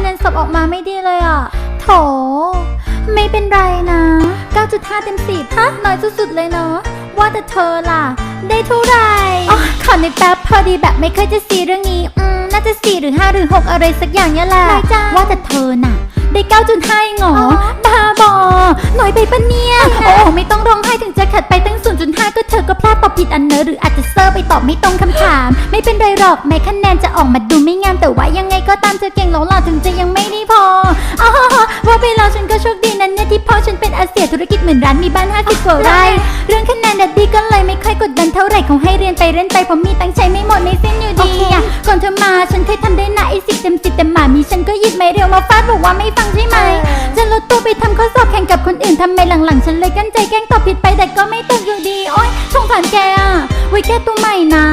คะแนนสอบออกมาไม่ดีเลยอะ โถ ไม่เป็นไรนะ 9.5 เต็ม10ฮะน้อยสุดๆเลยเนาะ ว่าแต่เธอล่ะ ได้เท่าไหร่อ๋อขอในกแป๊บพอดีแบบไม่เคยจะซีเรื่องนี้ อืม น่าจะ4หรือ5หรือ6อะไรสักอย่างเนี่ยแหละว่าแต่เธอน่ะได้9.5เองเหรอบ้าบอ หน่อยไปปะเนี่ย โอ้ ไม่ต้องร้องไห้ถึงจะขัดไปตั้ง0.5ก็เตอบผิดอันเนอะหรืออาจจะเซอร์ไปตอบไม่ตรงคำถาม ไม่เป็นไรหรอกแม้คะแนนจะออกมาดูไม่งามแต่ว่ายังไงก็ตามเธอเก่งหลงหล่อถึงจะยังไม่ได้พออ๋อว่าไปแล้วฉันก็โชคดีนั้นเนี่ยที่พ่อฉันเป็นอาเซียธุรกิจหมื่นร้านมีบ้าน50กว่าไร่เรื่องคะแนนดัดดี้ก็เลยไม่ค่อยกดดันเท่าไหร่เขาให้เรียนไปเล่นไปเพราะมีตังค์ใช้ไม่หมดไม่สิ้นอยู่ดีอะก่อนเธอมาฉันเคยทำได้นะไอ้สิบเต็มสิบแต่หมามีฉันก็หยิบไม่เร็วมาฟาดบอกว่าไม่ฟังใช่ไหมจะลดตัวไปทำ ข้อสอบแข่งกับคนอื่นทำไมหลังๆ ฉันเลยกั้นใจแกล้งตอบผิดไปแต่ก็ไม่ตกอยู่ดี โอ๊ยสงสารแกอะไว้แก้ตัวใหม่นะ